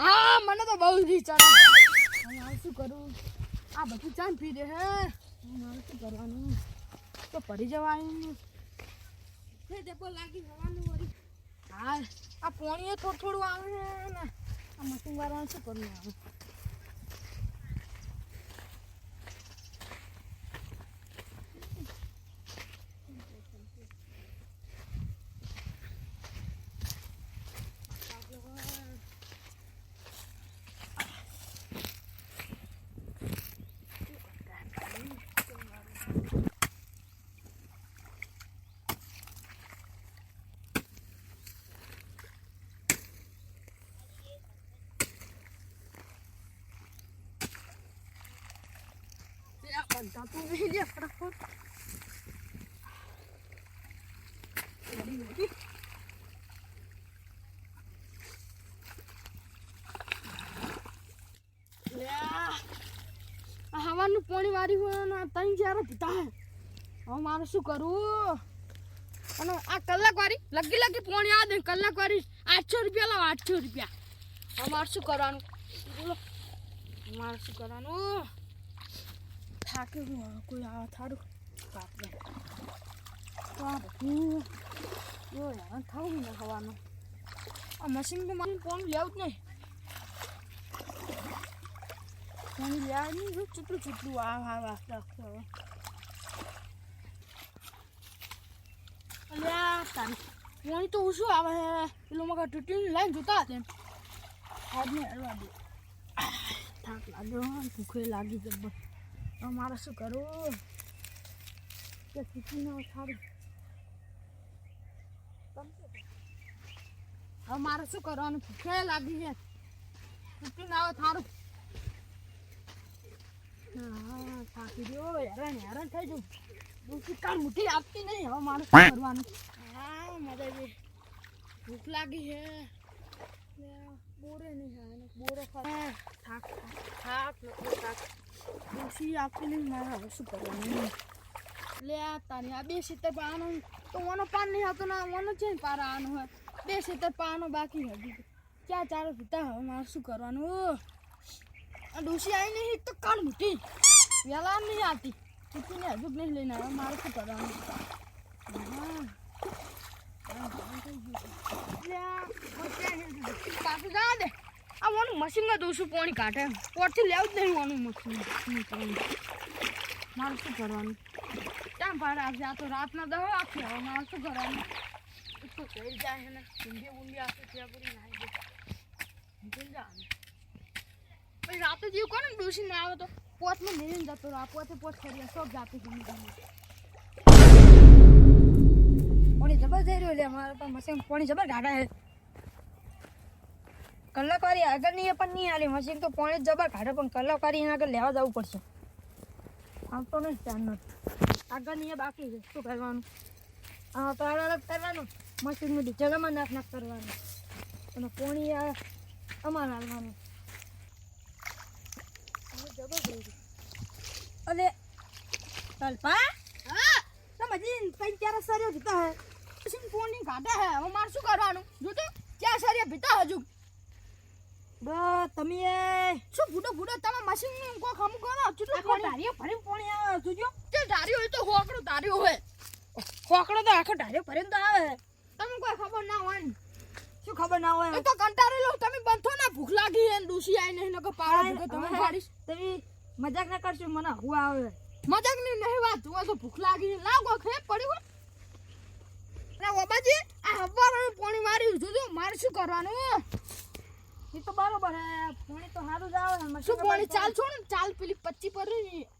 હા મને તો બહુ વિચાર ચડે. હવે શું કરું? આ બધું ચાંદ પી દે હે. મારે શું કરવાનું? તો પડી જવાનું ડબ્બો લાગી જવાનું વળી. હા આ પોણીએ થોડું થોડું આવે ને. આ મશીન વાળાને શું કરવું? આવે બંધાતું નહીં લે ફટાફટ હવાનું પાણી વારી હોય ને આ ત્રણ ચાર પીતા હવે મારે શું કરવું? અને આ કલાક વારી, લગી લગી પાણી આવે કલાક વારી આઠસો રૂપિયા લાવ, આઠસો રૂપિયા. હવે મારે શું કરવાનું? બોલો મારે શું કરવાનું? હું હવે કોઈ આવે થારું. કાપલે તો આ બધું જો હેરાન થવું ને હવાનું. આ મશીન તો મારે ફોન લેવું જ નહીં. ફોન લેવા નહીં, જો ચૂટલું ચૂટલું આ હા વાસ્તે આખું હવે અલ્યા, તારી પાણી તો ઓછું આવે હે પેલો મગર તૂટીને લઈને જોતા હતા એમ હાથને હલવા દે. થાક લાગ્યો ભૂખે લાગી જબ્બર મારે શું કરવું? કે તૂટી ના સારું હવે મારે શું કરવાનું? ભૂખે લાગી છે. તૂટી ના આવે સારું હા, થાકી ગયો હેરાન હેરાન થઈ જવું દૂસરી કાળ મુઠ્ઠી આપતી નહીં. હવે મારે શું કરવાનું? હા મજા ભૂખ લાગી છે. બોરે નહીં બોરે એને બોરો ખા થાક થાક થાક નથી થાક. આપતી નહીં મારે હવે શું કરવાનું લે આ તારી આ બે સીતર પાવાનો તો ઓનો પાન નહીં આવતો ના ઓનો છે ને પાર આવાનો હોય બે સીતર પાવાનો બાકી હજી ક્યાં ચારો પીતા હવે મારે શું કરવાનું આ ડોસી આવી નહીં તો કાળ મૂટી વહેલા નહીં આવતી ચૂકીને હજુ જ નહીં લઈને આવ્યો મારે શું કરવાનું પાછું જવા દે આ ઓનું મશીનમાં છું પાણી કાઢે. પોટથી લેવું જ નહીં વાનું મશીન મારે શું કરવાનું? ક્યાં ભાડે આજે આ તો રાતના દવા આપી હવે મારે શું કરવાનું? તો થઈ જાય ને ઊંડી ઊંડી આપે ત્યાં પૂરી નાઈ જાય પછી રાતે જેવું કોને ડૂસી ના આવે તો? પોતમાં મેળીને જતો આ પોતે પોત કરી સબ જાતે ગમી ગમી પાણી જબર જઈ રહ્યો લે મારે પણ મશીન પાણી જબર ગાડા હે કલાક આગળની એ પણ નહીં હાલી. મશીન તો પોણે જબર કાઢે પણ કલાકારી એના આગળ લેવા જવું પડશે. આમ તો નહીં ચાર આગળની એ બાકી છે. શું કરવાનું? હા તો અલગ કરવાનું. મશીનનું ડીઝલમાં નાખ નાખ કરવાનું. અને પોણી આ અમારે હાલવાનું. અલે કલ્પા? હા? તમે હજી ત્રણ ચાર સર્યો જતા હે? મશીન પોણી કાઢે હે. હવે મારે શું કરવાનું? જો તો ક્યાં સરિયા ભીતા હજુ? તમે શું ભૂડો ભૂડો તમે મશીન કોઈ ખમું કરો? ચૂટું આખો પાણી ઢારિયો ભરીને પાણી આવે જોજો. તે ધાર્યો હોય તો હોકડો ધાર્યો હોય. ખોકડો તો આખો ઢારિયો ભરીને તો આવે. તમે કોઈ ખબર ના હોય ને? શું ખબર ના હોય? તો કંટાળેલો તમે બંધો ના ભૂખ લાગી હે ને ડૂસી આઈ નહીં નકો પાડો ભૂખે તમે પાડીશ તમે મજાક ના કરશો મને હું આવે. મજાકની નહીં વાત જુઓ તો ભૂખ લાગી લાગો ખે પડી હોય અરે ઓબાજી આ હવારનું પાણી માર્યું જોજો મારે શું કરવાનું એ તો બરોબર હે પાણી તો સારું જ આવે મશીન પાણી ચાલ છો ને ચાલ પેલી પચ્ચી પર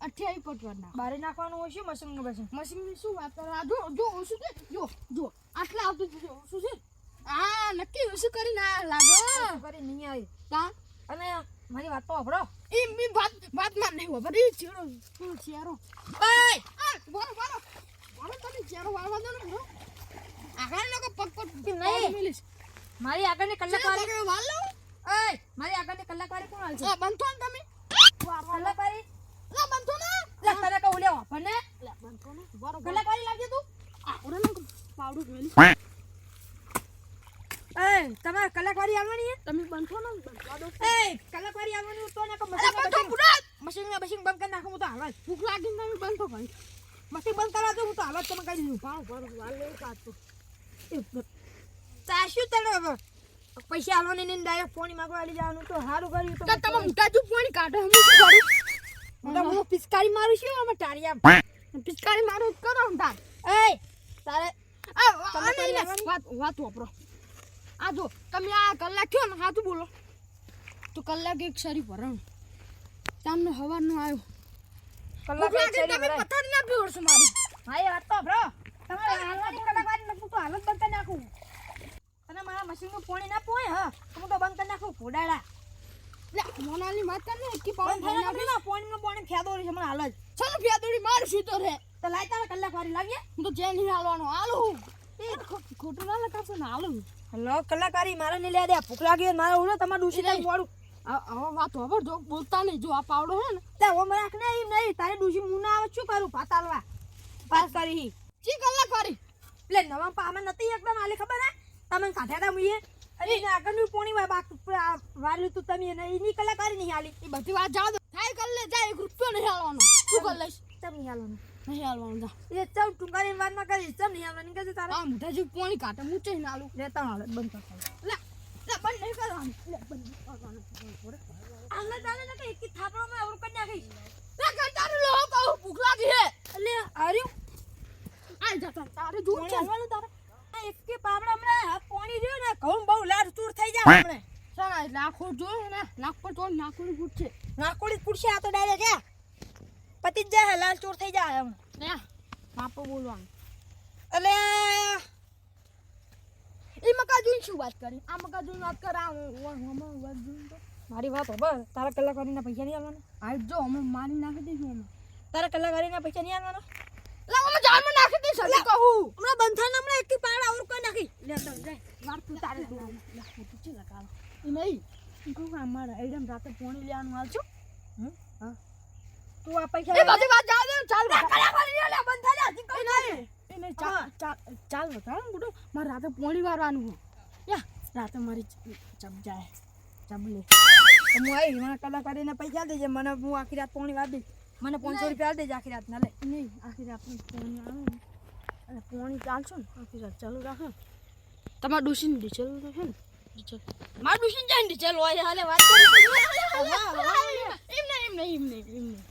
અઠ્યાવી પટવાર ના બારે નાખવાનું હોય છે મશીનનું પછી મશીનની શું વાત કરે? જો જો ઓછું છે. જો જો આટલા આવતું છે ઓછું છે. આ નક્કી ઓછું કરીને આ લાગો. કરી નહીં આવી. તા અને મારી વાત તો સાંભળો એ મી વાત વાતમાં નહીં હોય બધી ચેરો શું ચેરો. એય બોલો બોલો. બોલો તમે ચેરો વાળવા દો ને બરો આગળ નો પગ પગ નહીં. મિલીશ. મારી આગળની કલાક વાળી વાળ લો એય મારી આગળની કલાક વાળી કોણ હાલશે? બંધો ને તમે. કલાક વાળી લા બંધો ને. લે તને કહું લા બંધો ને. કલાક વાળી લાગી તું. આ ઓરે પાવડું મેલી એય તમારે કલાક કલાકારી આવવાની તમે બનશો ને દો. એ કલાકારી આવવાની તો ને બંધો મશીન મશીન બંધ કરી નાખું તો હાલ ભૂખ લાગી તમે બંધો ભાઈ. મશીન બંધ કરવા દો હું તો હાલ તમે કહી દીધું. પાવ વાલ લેવું કાઢતો શું તને પૈસા આલવાની ને ડાયરેક્ટ ફોન માંગવા લઈ જવાનું. તો સારું કર્યું તો તમે મોટા જો પાણી કાઢો હું શું કરું? હું તો હું પિચકારી મારું છું અમે ટારિયા પિચકારી મારું કરો હું તાર. એ તારે? વાત વાત વાપરો. આ જો તમે આ કલાક થયો ને હાથું બોલો. તો કલાક એક સરી ભરણ. તમને હવાનો આવ્યો. કલાક એક સારી શેરી તમે ભરાય. પથારી ના પીવડશો મારી. હા એ વાત તો બ્રો તમારે હાલવાની કલાક નથી હું તો હાલ જ બંધ કરી નાખું તને મારા મશીનનું પાણી ના પોય હા તો હું તો લે મોનાલી માતા ને કી પાવન થઈ ના ના નો પાણી ફેદોરી છે મને હાલ જ. ચલો ફેદોરી માર તો રે તો લાઈ તારે કલાક વારી લાવીએ. હું તો જેલ નહીં હાલવાનો હાલો એ ખોટું ના લગાવશો ને હાલો કલાક વારી મારે નહીં લે દે ભૂખ લાગી મારે ઉડો તમારે ડૂસી જાય મોડું હવે વાત ખબર જો બોલતા નહીં જો આ પાવડો હે ને. તે ઓમ રાખ ને એમ નહીં તારે ડૂસી મું ના આવે શું કરું? પાતાલવા પાસ કરી. ચી કલાક વારી? એટલે નવા પામે નથી એકદમ આલે ખબર હે? તમે કાઢ્યા તા મુઈએ? અરે આગળનું પોણી વા બાક વાર્યું તું તમે એને એની કલાકારી નહીં હાલી. એ બધી વાત જાવ થાય કર લે જાય એક રૂપિયો નહીં હાલવાનો. શું કર લઈશ? તમ નહીં આલવાનું નહીં હાલવાનું જા. એ ચમ ટુંકારી વાત ના કરી ચમ નહીં હાલવાની કે તારે. આ મોઢા જેવું પોણી કાઢે હું ચઈ ના આલું લેતા હાલ બંધ કર. લે લે બંધ નહીં કરવાનું. લે બંધ કરવાનું. આલે તારે ને કે એકી થાપડોમાં અવરું કરી નાખીશ. લે કર તારું લો કહું ભૂખ લાગી હે લે આર્યું આ જા તાર જોવું પોણી તારે. આ એકે પાપડા હમણાં આ પોણી રહ્યો ને ઘઉં બહુ લાડ ચૂર થઈ જાય હમણે. સારા એટલે આ ને પર તો નાકોડી ફૂટ છે. નાકોડી પૂછશે આ તો ડાયરેક્ટ હે. પતી જ જાય લાલ ચોર થઈ જાય માપો બોલવાનું. એટલે એ મકા જોઈને શું વાત કરી? આ મકા જોઈને વાત કર આ હમણાં વાત જોઈને તો મારી વાત ખબર તારા કલાકારીના પૈસા નહીં આવવાના? આજ જો અમે મારી નાખી દઈશું અમે. તારા કલાકારીના પૈસા નહીં આવવાના? લે અમે જાનમાં નાખી દઈશું હજી કહું. હમણાં બંધાને હમણાં એકી પાડ આવરું કોઈ નાખી. લે તો જાય વાર તું તારે લે લગાવ નહીં તું કહું કે અમારે એડમ રાતે પોણી લેવાનું આવજો. તું આ પૈસા એ બધી વાત જાવ દે ચાલ લે હજી નહીં. એ નહીં ચાલ ચાલ બતાવ બુડો. મારે રાતે પોણી વારવાનું યા રાતે મારી ચબ જાય. ચબ લે. હું આવી મને કલાકારીના પૈસા દેજે મને હું આખી રાત પોણી વાર દઈશ મને પાંચસો રૂપિયા દેજે આખી રાત ના લે નહીં આખી રાત પોણી આવે ને અને પોણી ચાલશો ને આખી રાત ચાલુ રાખે ને તમારે ડુસીને ડીચલ રાખે ને ડીચલ મારું ડુસી જાય ને ચાલ હોય હાલે વાત કરી એમ નહીં એમ નહીં એમ નહીં એમ નહીં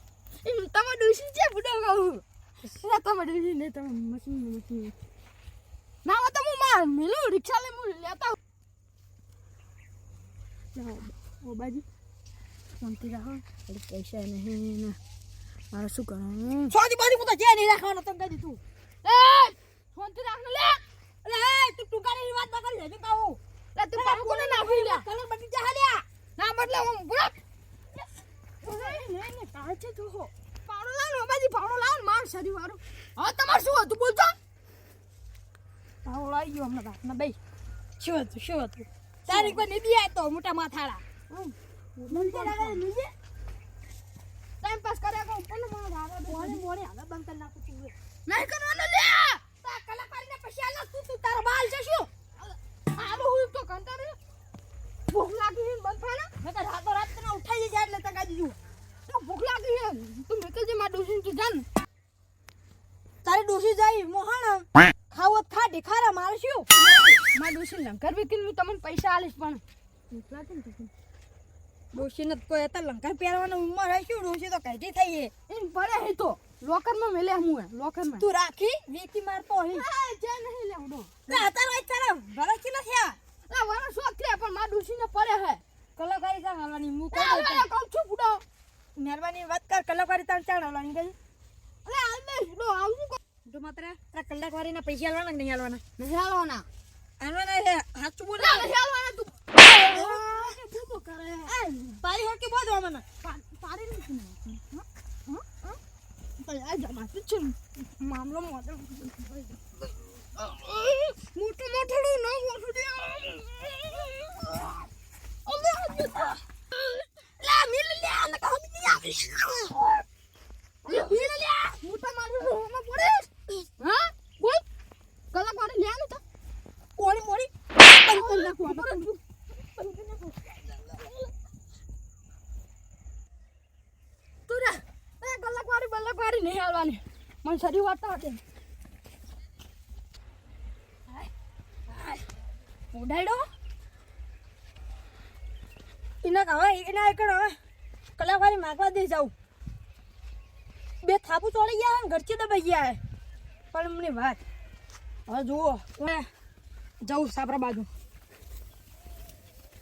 એમ તમારે ડુસી છે બુડો કહું એટલે તમારે ડુસી નહીં તમે મશીન મશીન ના હોય તો હું માર મેલું રિક્ષા લઈ હું લેતા આવું. જાઓ ઓ બાજી શાંતિ રાખો એટલે પૈસા નહીં ને મારે શું કરવાનું સોજી બાજી હું તો જે નહીં રાખવાનો તને કહી દીધું એ શાંતિ રાખ ને લે અરે એ તું ટુકાની વાત ના કરી લેજે કાઉ લે તું પાછું કોને નાખી લે કલર બની જા હાલ્યા ના બદલે હું બુરા નહીં નહીં કાળ છે જો હો પાવડો લાવ ને બાજી પાવડો લાવ ને માર શરીર વાળું હવે તમાર શું હતું બોલજો પાવડો આવી ગયો હમણાં રાતના બે શું હતું શું હતું તારીખ પર નિધિ આવતો તો મોટા માથાળા નીચે લગાડે નીચે ટાઈમ પાસ કર્યા કો પણ માર આવે મોડે. મોડે હાલે બંધ કરી નાખું તું નહીં કરવાનો લે! તા કલાકારીને પૈસા આલો તું તું તારા બાલ છે શું? આલો હું તો કંટાળે ભૂખ લાગી છે બંધ થાય ને મેં તો રાતો રાત તને ઉઠાઈ જાય એટલે તને દીધું તો ભૂખ લાગી છે તું મેકલ જે માર ડોસીને તું જાન તારી ડોસી જાય મોહણ. ખાવો ખા ઢીખારા મારે શું? માર ડોસીને લંકર વિકીન હું તમને પૈસા આલીશ પણ. ભૂખ લાગે ને તો ડોસીને તો કોઈ. હતા લંકા પહેરવાનો ઉંમર હશે શું ડોસી તો કઈથી થઈ છે એમ પડે હે તો. લોકરમાં મેલે હું લોકરમાં. તું રાખી વેકી મારતો હી એ જે નહીં લેવડો તે રાઈ તારા ભરત કિલો થયા લે વારો શોખ છે પણ ડોશી ને પડે હે. કલાકારી ચાણ હાલવાની હું એ કહું છું. બુડો મહેરબાની વાત કર કલાકારી તાણ ચાણ હાલવાની ગઈ અરે આલ મે ડો આવું કો તો માત્ર તારા કલાકારીના પૈસા હાલવાના કે નહીં હાલવાના? નહીં હાલવાના. હાલવાના હે હાચું બોલ. ના નહીં હાલવાના તું તું. તો તારી હોર કે બોલ મને પાડી નથી ને. મામલો મોટો મોટો મોટો ન મોટું દે. લે મિલ લે આને કહો નહીં આવી મિલ લે મોટા મારું રોમાં પડે હા બોલ કલાક વાળે લે ને તો કોણી મોડી બંધ કરી નાખું આપણે. કલાકારી નહીં હાલવાની મને શરીર વાર્તા હતી ઉડાડો એના હવે એના એકડ હવે કલાકારી માગવા દઈ જાઉં બે થાપુ ચોળી ગયા ને ઘરચી દબાઈ ગયા પણ મને વાત હવે જુઓ કોને જાઉં સાપરા બાજુ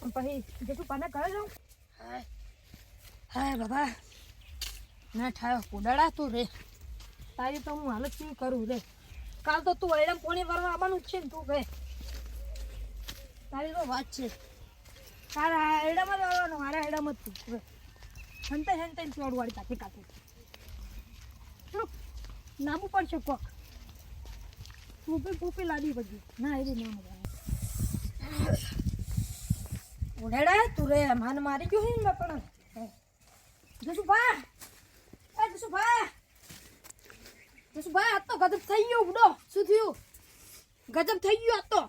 પછી જેટલું પાને કરે જાઉં હાય બાબા ના ઠાયો ઉડાડા તું રે તારી તો હું હાલત શું કરું રે કાલ તો તું એડમ પોણી ભરવા આવવાનું છે ને તું કહે તારી તો વાત છે. તારા હેડામાં જ આવવાનું, મારા હેડામાં જ તું. હંતે હંતે ચોડવાળી કાઢી કાઢી શું નામું પડશે કોક. પૂપી પૂપી લાદી બધી. ના એવી ના મજા આવે તું રે, માન મારી ગયો હે ને પણ જસુભા. એ જસુભા. જસુભા આ તો ગજબ થઈ ગયો ઉડો. શું થયું? ગજબ થઈ ગયો આ તો.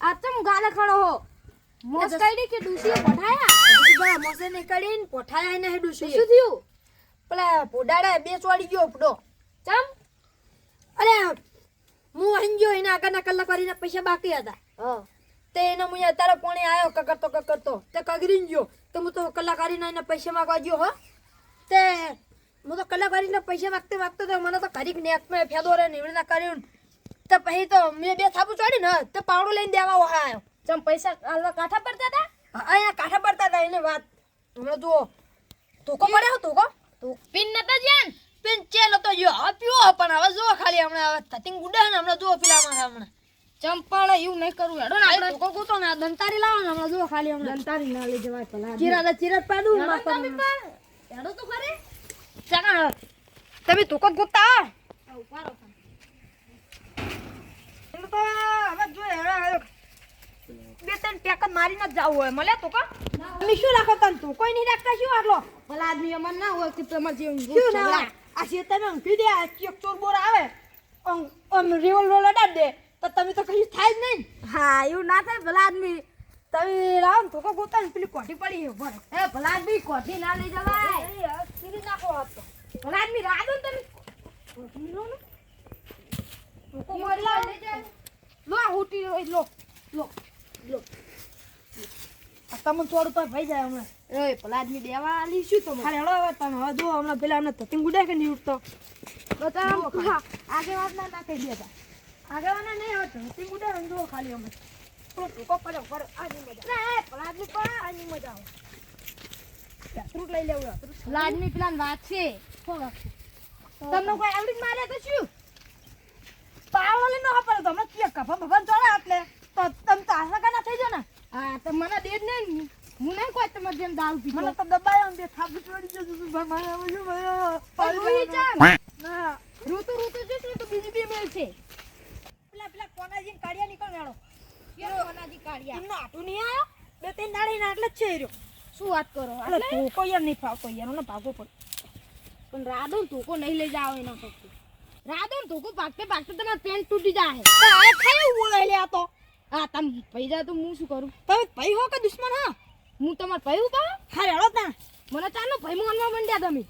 આ તો હું ગાલે ખડો હો? મોસ કાઢી કે ડૂસીએ પઠાયા જસુભા મોસે નીકળીને પોઠાયા ને હેડું શું થયું? પેલા પોડાડા બે ચોડી ગયો ઉપડો. ચમ? અરે હું અહીં ગયો એના આગળના કલાક કરીને પૈસા બાકી હતા. તે એને હું અત્યારે પોણે આવ્યો કકરતો કકરતો. તે કગરીને ગયો. તો હું તો કલાકારીના એને પૈસા માંગવા ગયો હો. તે હું તો કલાકારીને પૈસા માગતે માગતો તો મને તો ઘડીક નેકમાં ફેદો રે નીવડના કર્યું તો પછી તો મેં બે થાપુ ચડી ને તો પાવડો લઈને દેવા વહા આવ્યો ચમ પૈસા હાલવા કાંઠા પડતા હતા? અહીંયા કાંઠા પડતા હતા એને વાત. હમણાં જુઓ. ધોકો પડ્યો ધોકો? પિન નતા જ્યાં પિન ચેલો તો જો હવે પીવો પણ હવે જુઓ ખાલી હમણાં હવે થતી ગુડા ને હમણાં જુઓ પેલા મારા હમણાં. ચંપલ એવું નહીં કરવું હેડો ને આપણે આપણે. ધોકો ને દંતારી લાવો ને હમણાં જુઓ ખાલી હમણાં. દંતારી ના લઈ જવાય પેલા ચીરા ચીરા પાડું હેડો તો ખરે. ચાકા તમે તું જ ગોતતા આવો. ઉપાડો એમ તો હવે જો હેડો હેડો. બે ત્રણ ટેક મારી ન જાવું હોય. મળે તો કા તમે શું રાખો? તને તું કોઈ નહીં રાખતા શું આટલો? ભલા આદમી અમાર ના હોય કે તમાર જેવું શું ના આ છે તમે ઊંઘી દે ચોર બોર આવે આમ revolver લડાડ દે તો તમે તો કશું થાય જ નહીં હા એવું ના થાય ભલા આદમી. તમે ને ધોકો ગોતા પેલી કોઠી પડી ઉપર. એ ભલા આદમી કોઠી ના લઈ જવાય. સીરી નાખો હાથ તો. ભલા આદમી રાદો ને તમે. કોઠી લો ને. તો ઈ લા લઈ જાય. લો હુટી લો લો લો. તમને થોડું તો ભાઈ જાય હમણાં. એ ભલા આદમી દેવા આલી શું તમે. ખાલી હળો હવે તમે હવે જુઓ હમણાં પેલા હમણાં ધતિંગ ગુડે કે નહીં ઉઠતો બતા આગે વાત ના નાખી દેતા આગળવાના નહીં હવે ધતિંગ ગુડે દો ખાલી અમે. તો ટૂંકો પર આની મજા ના એ ભલા આની મજા આવે લઈ લેવું ફ્રૂટ પેલા વાત છે. તમને કોઈ આવડી મારે તો શું? પાવડો લઈને ન પડે તમને કફા ભગવાન ચડે એટલે? તો તમે તો આશા કાના થઈ ને. હા તો મને દે જ નહીં હું નહીં કોઈ તમારે જેમ દારૂ પીધો. મને તો દબાયો ને બે થાપ ચડી જતું ભાઈ મારે હવે શું ભાઈ પણ રોહી ચા ના ઋતુ ઋતુ જોઈશ ને તો બીજી બે મેલ છે પેલા પેલા કોનાજી કાઢિયા નીકળ મેળો કેવો અનાજી કાઢ્યા એમનો આટું નહીં આવ્યો બે ત્રણ દાડી ના એટલે જ છે એ રહ્યો શું વાત કરો એટલે એટલે ધોકો યાર નહીં ફાવતો યાર મને ભાગો પડે. પણ રાધો ને ધોકો નહીં લઈ જાવ એના પછી ને ધોકો ભાગતે ભાગતે તમારે પેન્ટ તૂટી જાય તો આ ખાયું બોલાય લે આ તો. હા તમે પૈસા તો હું શું કરું? તમે ભાઈ હો કે દુશ્મન હા? હું તમારે ભયું ઊભા હા રેડો તા. મને ચાલો ભાઈ માનવા મંડ્યા તમે.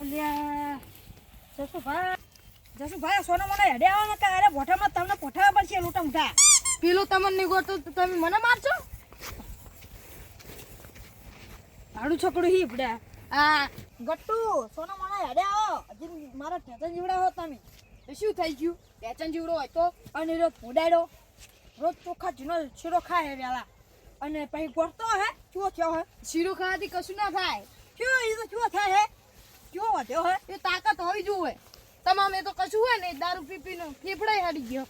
અલ્યા જસુભાઈ જસુભાઈ સોનો મને હેડે આવવાનો કે અરે ભોઠામાં તમને પોઠાવા પડશે લોટા ઉઠા. પેલો તમને નહીં ગોતો તો તમે મને મારશો? ભાડું છોકડું હી પડે આ ગટ્ટુ સોનો મને હેડે આવો. હજી મારા ટેટન જીવડા હો તમે. તો શું થઈ ગયું? પેચન જીવડો હોય તો? અને રોજ ફૂડાડ્યો રોજ ચોખા જૂનો શીરો ખાય વેલા. અને પછી ગોળતો હે ચૂઓ થયો હે. શીરો ખાવાથી કશું ના થાય. ચૂઓ એ તો ચૂઓ થાય હે. ચૂઓ વધ્યો હે. એ તાકાત હોવી જોઈએ. તમામે તો કશું હોય ને દારૂ પી પીને ફેફડાઈ હાડી ગયો.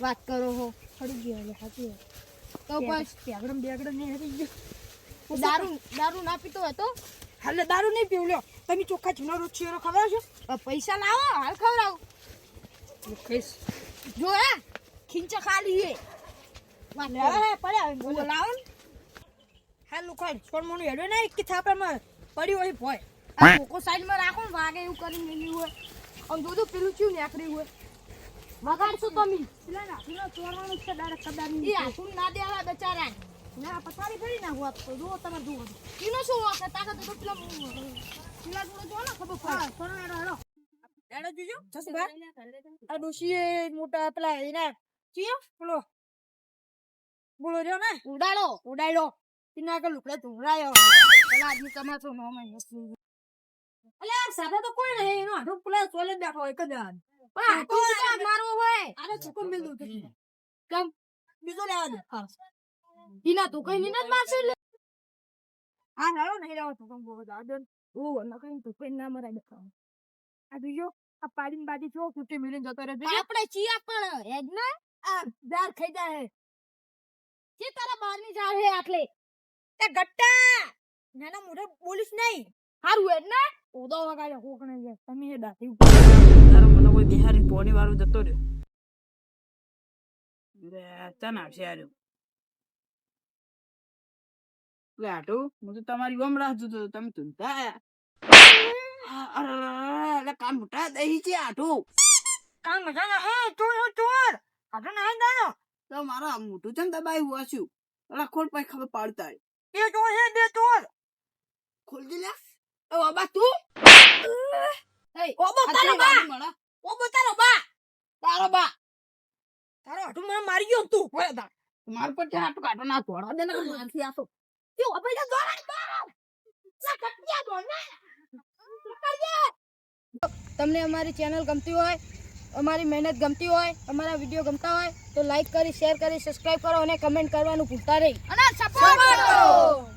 વાત કરો હો. હડી ગયો એટલે સાચી તો બસ. બેગડમ બેગડમ નહીં હડી ગયો. દારૂ દારૂ ના પીતો હતો હાલે દારૂ નહીં પીવું લ્યો. તમે ચોખ્ખા જૂનો રોજ શીરો હવે પૈસા લાવો હાલ ખવડાવો. ખાઈશ. જો હે ખીંચા ખાલી હે બોલો. લાવો ને. હા લુખાડ મોનું હેડ્યો નહીં કે થાપડામાં પડ્યું હોય ભોય. આ કોકો સાઈડમાં રાખો ને વાગે એવું કરીને મેલ્યું હોય. આમ જોજો પેલું ચીયું નીકળ્યું હોય. વગાડશો તમે. પેલા નાખીને ચોરવાનું છે ડાયરેક્ટ કદાચ એ ના દેવા બચારા ના પથારી ભરી નાખું આપ તો જુઓ તમે જુઓ. એનો શું વાંકે તાકાત તો પેલા પેલા જોડે જો ને ખબર પડે. ચલો હેડો, એડો હેડો જોજો જસુભાઈ, આ ડોશીએ મોટા પેલા એના ચિયો બોલો બોલો રહ્યો ને? ઉડાડો. ઉડાડો તિના કે લુકડે ધોવરાયો પેલા આદમી કમાતો નો મેં અલે આ સાથે તો કોઈ નહીં. એનો આઠો પેલા ચોલે બેઠો એક જ હાથ. પણ આ તો મારો હોય. આને છોકરો મિલ દઉં કેમ? બીજો લેવા દે. હા. તો કઈ નીને જ મારશે લે હા હેડો નહીં લેવા તો બહુ બધા આદન ઓ ન કઈ તો કોઈ ના મરાય દેખાવ આ બીજો આ પાડીને બાજી છો કુટી મિલીને જતો રહે છે આપણે ચિયા પણ હેડ ને આ દાર ખાઈ જાય જે તારા બહારની જાળ હે આટલે તે ગટ્ટા નાના મોઢે બોલીશ નહીં હારું હેડ ને ઓદો વગાડે કોકણે છે તમે એ દાટી તારો મને કોઈ બિહારી પોણી વાળું જતો રહ્યો લે ચાન આવશે આર્યો આટુ હું તો તમારી ઓમ રાહ જોતો હતો, તમે ધૂનતા આયા. અરે, કાન મોટા દહી છે આટુ કામ ના હે ચોર હો ચોર? કાઢો ના દાનો તો મારા મોટું છે ને દબાઈ છું એટલે ખોલ પાઈ ખબર પાડતા એ ચોર હે બે ચોર. ખોલજી લે. ઓ બાબા તું? એ ઓ બો તારો બા! ઓ મળે. તારો બા! તારો બા! તારો હાટુ મને મારી ગયો તું. દા માર પર આટુ કાઢો ના તોડવા દે ને. મારથી આતો બા લા કટિયા દો તમને અમારી ચેનલ ગમતી હોય અમારી મહેનત ગમતી હોય અમારા વીડિયો ગમતા હોય તો લાઈક કરી શેર કરી સબસ્ક્રાઈબ કરો અને કમેન્ટ કરવાનું ભૂલતા નહીં. અને સપોર્ટ કરો!